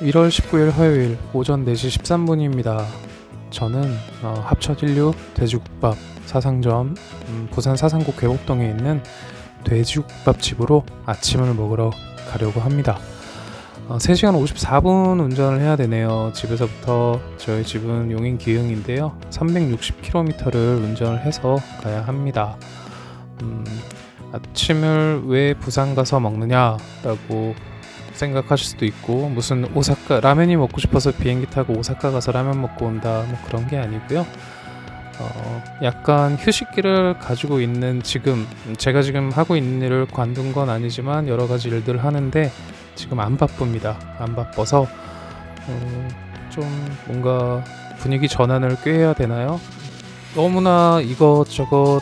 1월 19일 화요일 오전 4시 13분입니다. 저는 어, 합천 인류 돼지국밥 사상점 음, 부산 사상구 계곡동에 있는 돼지국밥 집으로 아침을 먹으러 가려고 합니다. 어, 3시간 54분 운전을 해야 되네요. 집에서부터 저희 집은 용인 기흥인데요. 360km를 운전을 해서 가야 합니다. 음, 아침을 왜 부산 가서 먹느냐라고 생각하실 수도 있고 무슨 오사카 라면이 먹고 싶어서 비행기 타고 오사카 가서 라면 먹고 온다 뭐 그런 게 아니고요. 어, 약간 휴식기를 가지고 있는 지금 제가 지금 하고 있는 일을 관둔 건 아니지만 여러 가지 일들을 하는데 지금 안 바쁩니다. 안 바빠서 어, 좀 뭔가 분위기 전환을 꾀해야 되나요? 너무나 이것저것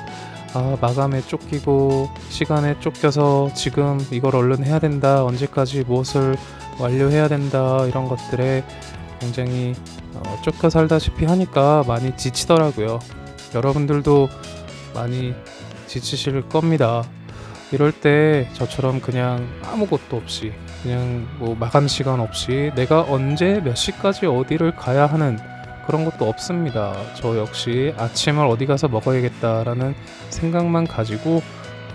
아, 마감에 쫓기고 시간에 쫓겨서 지금 이걸 얼른 해야 된다. 언제까지 무엇을 완료해야 된다. 이런 것들에 굉장히 어, 쫓겨 살다시피 하니까 많이 지치더라고요. 여러분들도 많이 지치실 겁니다. 이럴 때 저처럼 그냥 아무것도 없이 그냥 뭐 마감 시간 없이 내가 언제 몇 시까지 어디를 가야 하는 그런 것도 없습니다. 저 역시 아침을 어디 가서 먹어야겠다라는 생각만 가지고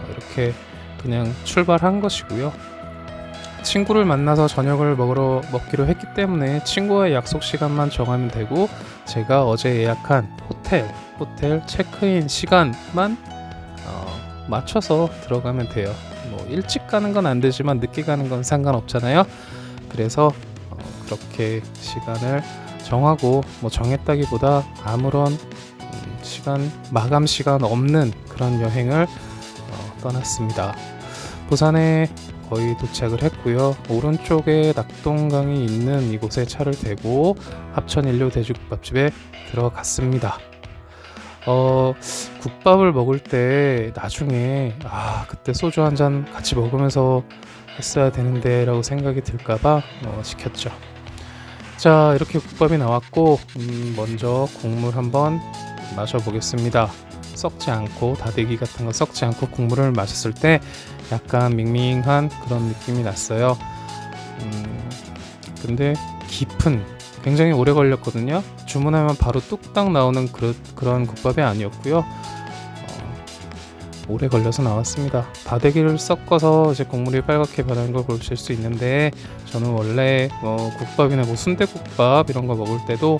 이렇게 그냥 출발한 것이고요. 친구를 만나서 저녁을 먹으러 먹기로 했기 때문에 친구와의 약속 시간만 정하면 되고 제가 어제 예약한 호텔 호텔 체크인 시간만 어, 맞춰서 들어가면 돼요. 뭐 일찍 가는 건 안 되지만 늦게 가는 건 상관없잖아요. 그래서 어, 그렇게 시간을 정하고 뭐 정했다기보다 아무런 음, 시간 마감 시간 없는 그런 여행을 어, 떠났습니다. 부산에 거의 도착을 했고요. 오른쪽에 낙동강이 있는 이곳에 차를 대고 합천 인류 돼지국밥집에 들어갔습니다. 어, 국밥을 먹을 때 나중에 아 그때 소주 한 잔 같이 먹으면서 했어야 되는데라고 생각이 들까봐 어, 시켰죠. 자 이렇게 국밥이 나왔고 음, 먼저 국물 한번 마셔보겠습니다. 썩지 않고 다대기 같은 거 썩지 않고 국물을 마셨을 때 약간 밍밍한 그런 느낌이 났어요. 음, 근데 깊은 굉장히 오래 걸렸거든요. 주문하면 바로 뚝딱 나오는 그, 그런 국밥이 아니었고요. 어, 오래 걸려서 나왔습니다. 다대기를 섞어서 이제 국물이 빨갛게 변하는 걸 보실 수 있는데 저는 원래 뭐 국밥이나 뭐 순대국밥 이런 거 먹을 때도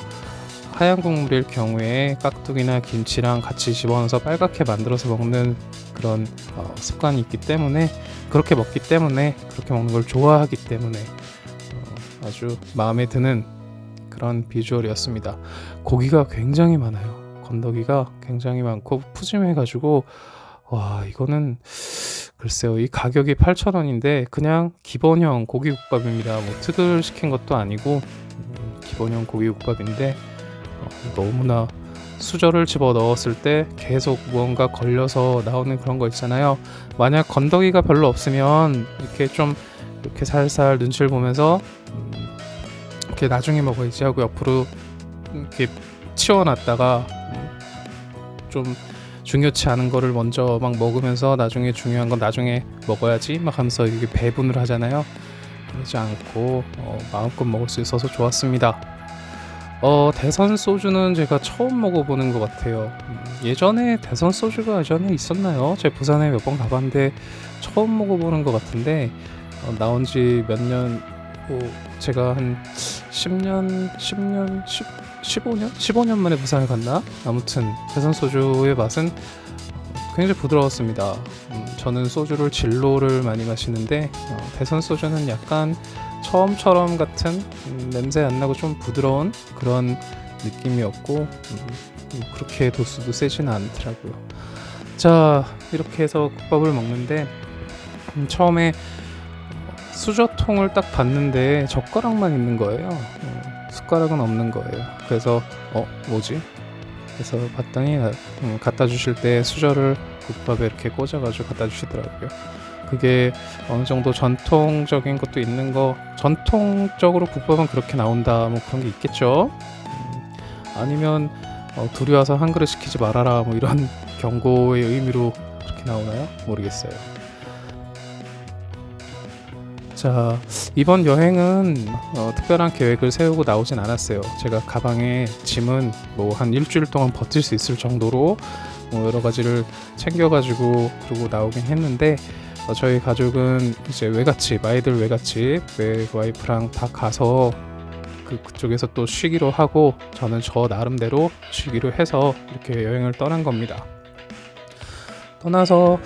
하얀 국물일 경우에 깍두기나 김치랑 같이 집어넣어서 빨갛게 만들어서 먹는 그런 어, 습관이 있기 때문에 그렇게 먹기 때문에 그렇게 먹는 걸 좋아하기 때문에 어, 아주 마음에 드는 그런 비주얼이었습니다. 고기가 굉장히 많아요. 건더기가 굉장히 많고 푸짐해가지고 와 이거는 글쎄요 이 가격이 8,000원인데 그냥 기본형 고기국밥입니다. 뭐 특을 시킨 것도 아니고 음, 기본형 고기국밥인데 어, 너무나 수저를 집어 넣었을 때 계속 무언가 걸려서 나오는 그런 거 있잖아요. 만약 건더기가 별로 없으면 이렇게 좀 이렇게 살살 눈치를 보면서 음, 이렇게 나중에 먹어야지 하고 옆으로 이렇게 치워놨다가 음, 좀 중요치 않은 거를 먼저 막 먹으면서 나중에 중요한 건 나중에 먹어야지 막 하면서 이게 배분을 하잖아요. 그러지 않고 어, 마음껏 먹을 수 있어서 좋았습니다. 어, 대선 소주는 제가 처음 먹어보는 것 같아요. 음, 예전에 대선 소주가 예전에 있었나요? 제가 부산에 몇 번 가봤는데 처음 먹어보는 것 같은데 어, 나온 지 몇 년, 뭐 제가 한 10년, 10년, 10, 15년? 15년 만에 부산을 갔나? 아무튼 대선 소주의 맛은 굉장히 부드러웠습니다. 음, 저는 소주를 진로를 많이 마시는데 어, 대선 소주는 약간 처음처럼 같은 음, 냄새 안 나고 좀 부드러운 그런 느낌이었고 음, 음, 그렇게 도수도 세진 않더라고요. 자 이렇게 해서 국밥을 먹는데 음, 처음에 수저통을 딱 봤는데 젓가락만 있는 거예요. 어, 숟가락은 없는 거예요. 그래서 어 뭐지? 그래서 봤더니 음, 갖다 주실 때 수저를 국밥에 이렇게 꽂아가지고 갖다 주시더라고요. 그게 어느 정도 전통적인 것도 있는 거 전통적으로 국밥은 그렇게 나온다 뭐 그런 게 있겠죠. 음, 아니면 어, 둘이 와서 한 그릇 시키지 말아라 뭐 이런 경고의 의미로 그렇게 나오나요? 모르겠어요. 자, 이번 여행은 어, 특별한 계획을 세우고 나오진 않았어요. 제가 가방에 짐은 뭐 한 일주일 동안 버틸 수 있을 정도로 뭐 여러 가지를 챙겨가지고 그러고 나오긴 했는데 어, 저희 가족은 이제 외갓집, 아이들 외갓집, 외 와이프랑 다 가서 그 그쪽에서 또 쉬기로 하고 저는 저 나름대로 쉬기로 해서 이렇게 여행을 떠난 겁니다. 떠나서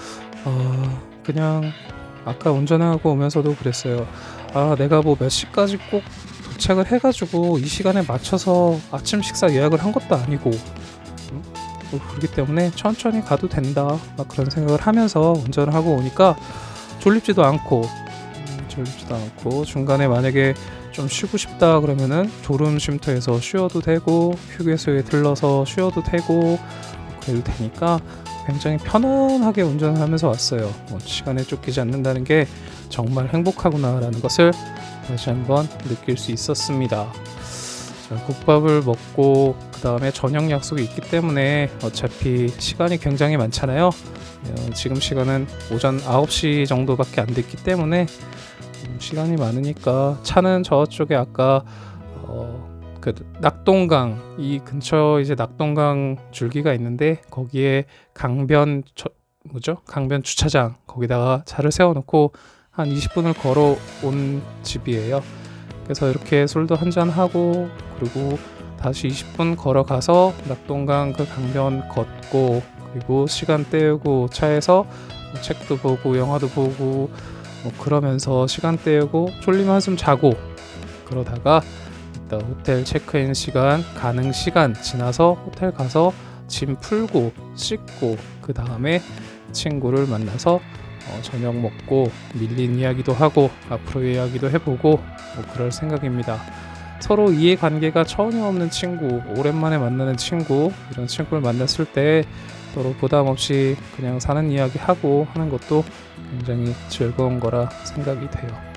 어, 그냥 아까 운전하고 오면서도 그랬어요. 아, 내가 뭐 몇 시까지 꼭 도착을 해가지고 이 시간에 맞춰서 아침 식사 예약을 한 것도 아니고, 음? 뭐 그렇기 때문에 천천히 가도 된다. 막 그런 생각을 하면서 운전을 하고 오니까 졸립지도 않고, 음, 졸립지도 않고, 중간에 만약에 좀 쉬고 싶다 그러면은 졸음 쉼터에서 쉬어도 되고, 휴게소에 들러서 쉬어도 되고, 그래도 되니까 굉장히 편안하게 운전을 하면서 왔어요. 뭐 시간에 쫓기지 않는다는 게 정말 행복하구나라는 것을 다시 한번 느낄 수 있었습니다. 자, 국밥을 먹고 그 다음에 저녁 약속이 있기 때문에 어차피 시간이 굉장히 많잖아요. 어, 지금 시간은 오전 9시 정도밖에 안 됐기 때문에 음, 시간이 많으니까 차는 저쪽에 아까 어, 그 낙동강 이 근처 이제 낙동강 줄기가 있는데 거기에 강변 저, 뭐죠? 강변 주차장 거기다가 차를 세워놓고 한 20분을 걸어 온 집이에요. 그래서 이렇게 술도 한잔 하고 그리고 다시 20분 걸어가서 낙동강 그 강변 걷고 그리고 시간 때우고 차에서 뭐 책도 보고 영화도 보고 뭐 그러면서 시간 때우고 졸리면 한숨 자고 그러다가 이따 호텔 체크인 시간 가능 시간 지나서 호텔 가서 짐 풀고 씻고 그 다음에 친구를 만나서 어, 저녁 먹고 밀린 이야기도 하고 앞으로 이야기도 해보고 뭐 그럴 생각입니다. 서로 이해관계가 전혀 없는 친구, 오랜만에 만나는 친구 이런 친구를 만났을 때 서로 부담 없이 그냥 사는 이야기 하고 하는 것도 굉장히 즐거운 거라 생각이 돼요.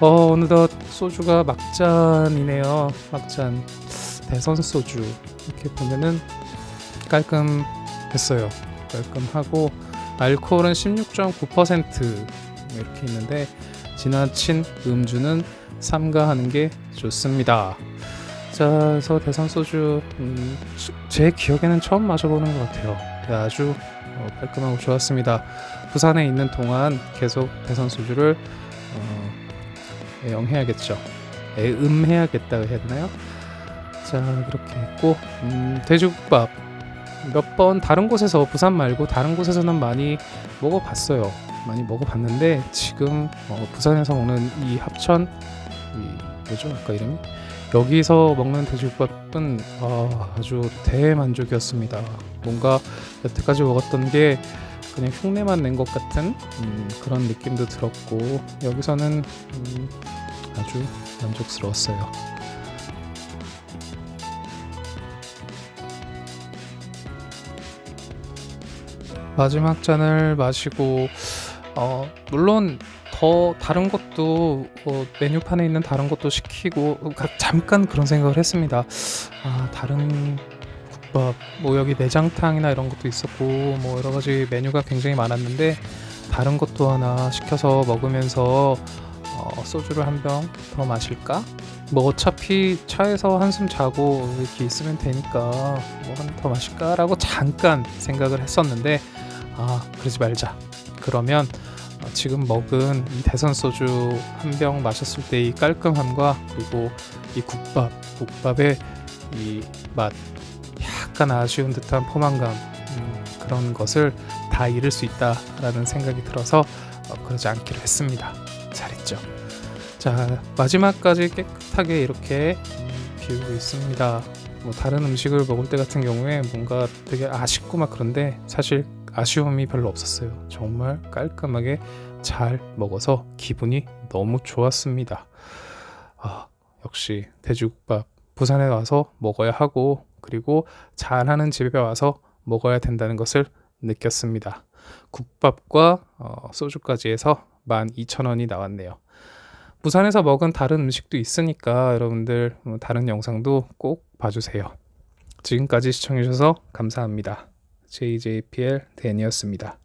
어, 어느덧 소주가 막잔이네요. 막잔. 대선 소주. 이렇게 보면은 깔끔했어요. 깔끔하고 알코올은 16.9% 이렇게 있는데 지나친 음주는 삼가하는 게 좋습니다. 자, 그래서 대선 소주 음, 수- 제 기억에는 처음 마셔보는 것 같아요. 네, 아주 어, 깔끔하고 좋았습니다. 부산에 있는 동안 계속 대선 소주를 어, 애용 해야겠죠. 애음 해야겠다 해야 되나요? 자 그렇게 했고 음, 돼지국밥 몇 번 다른 곳에서 부산 말고 다른 곳에서는 많이 먹어봤어요. 많이 먹어봤는데 지금 어, 부산에서 먹는 이 합천 이 뭐죠 아까 이름이 여기서 먹는 돼지국밥은 아, 아주 대만족이었습니다. 뭔가 여태까지 먹었던 게 그냥 흉내만 낸 것 같은 음, 그런 느낌도 들었고 여기서는 음, 아주 만족스러웠어요. 마지막 잔을 마시고 어, 물론 더 다른 것도 어, 메뉴판에 있는 다른 것도 시키고 어, 가- 잠깐 그런 생각을 했습니다. 아 다른 국밥 뭐 여기 내장탕이나 이런 것도 있었고 뭐 여러 가지 메뉴가 굉장히 많았는데 다른 것도 하나 시켜서 먹으면서 어, 소주를 한 병 더 마실까? 뭐 어차피 차에서 한숨 자고 이렇게 있으면 되니까 뭐 한 더 마실까라고 잠깐 생각을 했었는데 아 그러지 말자. 그러면 어, 지금 먹은 이 대선 소주 한 병 마셨을 때 이 깔끔함과 그리고 이 국밥 국밥의 이 맛 약간 아쉬운 듯한 포만감 음, 그런 것을 다 잃을 수 있다라는 생각이 들어서 어, 그러지 않기로 했습니다. 잘했죠. 자 마지막까지 깨끗하게 이렇게 음, 비우고 있습니다. 뭐 다른 음식을 먹을 때 같은 경우에 뭔가 되게 아쉽고 막 그런데 사실 아쉬움이 별로 없었어요. 정말 깔끔하게 잘 먹어서 기분이 너무 좋았습니다. 아 역시 돼지국밥 부산에 와서 먹어야 하고 그리고 잘하는 집에 와서 먹어야 된다는 것을 느꼈습니다. 국밥과 어, 소주까지 해서 12,000원이 나왔네요. 부산에서 먹은 다른 음식도 있으니까 여러분들 어, 다른 영상도 꼭 봐주세요. 지금까지 시청해주셔서 감사합니다. JJPL 댄이었습니다.